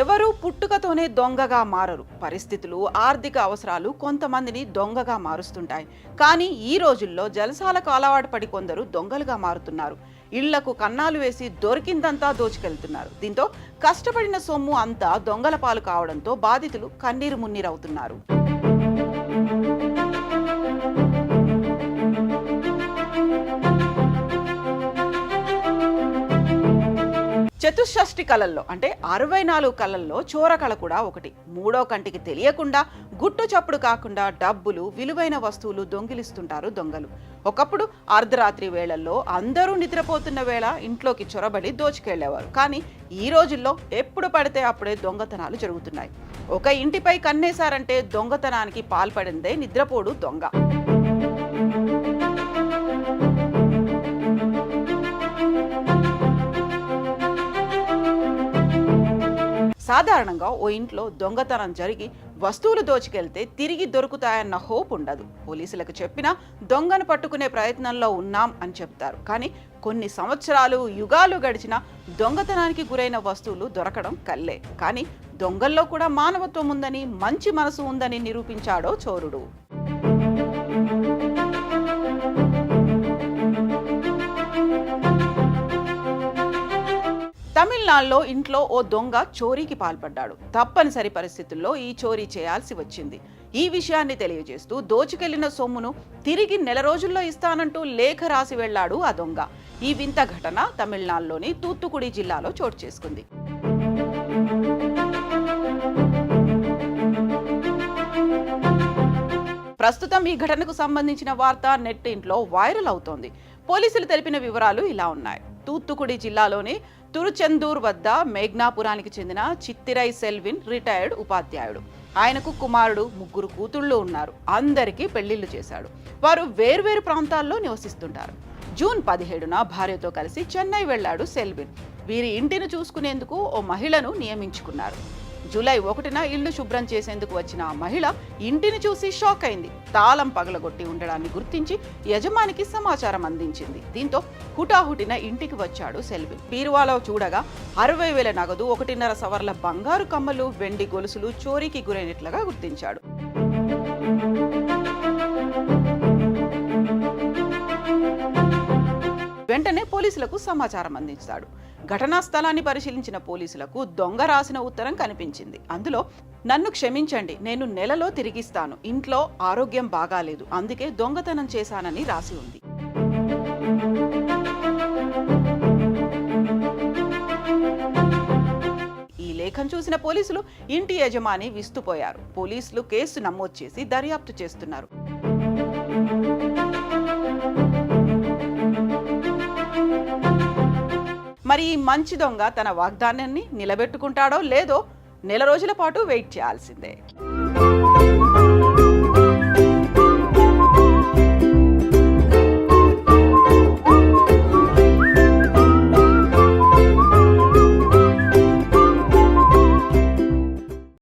ఎవరు పుట్టుకతోనే దొంగగా మారరు. పరిస్థితులు ఆర్థిక అవసరాలు కొంతమందిని దొంగగా మారుస్తుంటాయి. కానీ ఈ రోజుల్లో జలసాలకు అలవాటు పడి కొందరు దొంగలుగా మారుతున్నారు. ఇళ్ళకు కన్నాలు వేసి దొరికిందంతా దోచుకెళ్తున్నారు. దీంతో కష్టపడిన సొమ్ము అంతా దొంగల పాలు కావడంతో బాధితులు కన్నీరు మున్నీరవుతున్నారు. చతుషష్టి కళల్లో అంటే అరవై నాలుగు కళల్లో చోరకళ కూడా ఒకటి. మూడో కంటికి తెలియకుండా గుట్టు చప్పుడు కాకుండా డబ్బులు విలువైన వస్తువులు దొంగిలిస్తుంటారు దొంగలు. ఒకప్పుడు అర్ధరాత్రి వేళల్లో అందరూ నిద్రపోతున్న వేళ ఇంట్లోకి చొరబడి దోచుకెళ్ళేవారు కానీ ఈ రోజుల్లో ఎప్పుడు పడితే అప్పుడే దొంగతనాలు జరుగుతున్నాయి. ఒక ఇంటిపై కన్నేశారంటే దొంగతనానికి పాల్పడిందే నిద్రపోడు దొంగ. సాధారణంగా ఓ ఇంట్లో దొంగతనం జరిగి వస్తువులు దోచుకెళ్తే తిరిగి దొరుకుతాయన్న హోప్ ఉండదు. పోలీసులకు చెప్పినా దొంగను పట్టుకునే ప్రయత్నంలో ఉన్నాం అని చెప్తారు. కానీ కొన్ని సంవత్సరాలు యుగాలు గడిచిన దొంగతనానికి గురైన వస్తువులు దొరకడం కల్లే. కానీ దొంగల్లో కూడా మానవత్వం ఉందని మంచి మనసు ఉందని నిరూపించాడో చోరుడు. తమిళనాడులో ఇంట్లో ఓ దొంగ చోరీకి పాల్పడ్డాడు. తప్పనిసరి పరిస్థితుల్లో ఈ చోరీ చేయాల్సి వచ్చింది. ఈ విషయాన్ని తెలియజేస్తూ దోచుకెళ్ళిన సొమ్మును తిరిగి నెల రోజుల్లో ఇస్తానంటూ లేఖ రాసి వెళ్ళాడు ఆ దొంగ. ఈ వింత ఘటన తమిళనాడులోని తూత్తుకుడి జిల్లాలో చోటు చేసుకుంది. ప్రస్తుతం ఈ ఘటనకు సంబంధించిన వార్త నెట్ ఇంట్లో వైరల్ అవుతోంది. పోలీసులు తెలిపిన వివరాలు ఇలా ఉన్నాయి. తూత్తుకుడి జిల్లాలోని తురుచెందూర్ వద్ద మేఘ్నాపురానికి చెందిన చిత్తిరై సెల్విన్ రిటైర్డ్ ఉపాధ్యాయుడు. ఆయనకు కుమారుడు ముగ్గురు కూతుళ్ళు ఉన్నారు. అందరికీ పెళ్ళిళ్ళు చేశాడు. వారు వేర్వేరు ప్రాంతాల్లో నివసిస్తుంటారు. జూన్ పదిహేడున భార్యతో కలిసి చెన్నై వెళ్ళాడు సెల్విన్. వీరి ఇంటిని చూసుకునేందుకు ఓ మహిళను నియమించుకున్నారు. జూలై ఒకటిన ఇల్లు శుభ్రం చేసేందుకు వచ్చిన ఆ మహిళ ఇంటిని చూసి షాక్ అయింది. తాళం పగలగొట్టి ఉండడాన్ని గుర్తించి యజమానికి సమాచారం అందించింది. దీంతో హుటాహుటిన ఇంటికి వచ్చాడు సెల్వి. బీరువాలో చూడగా అరవై వేల నగదు ఒకటిన్నర సవర్ల బంగారు కమ్మలు వెండి గొలుసులు చోరీకి గురైనట్లుగా గుర్తించాడు. వెంటనే పోలీసులకు సమాచారం అందించాడు. ఘటనా స్థలాన్ని పరిశీలించిన పోలీసులకు దొంగ రాసిన ఉత్తరం కనిపించింది. అందులో నన్ను క్షమించండి నేను నెలలో తిరిగిస్తాను. ఇంట్లో ఆరోగ్యం బాగాలేదు. అందుకే దొంగతనం చేశానని రాసి ఉంది. ఈ లేఖం చూసిన పోలీసులు ఇంటి యజమాని విస్తుపోయారు. పోలీసులు కేసు నమోదు చేసి దర్యాప్తు చేస్తున్నారు. మరి ఈ మంచి దొంగ తన వాగ్దానాన్ని నిలబెట్టుకుంటాడో లేదో నెల రోజుల పాటు వెయిట్ చేయాల్సిందే.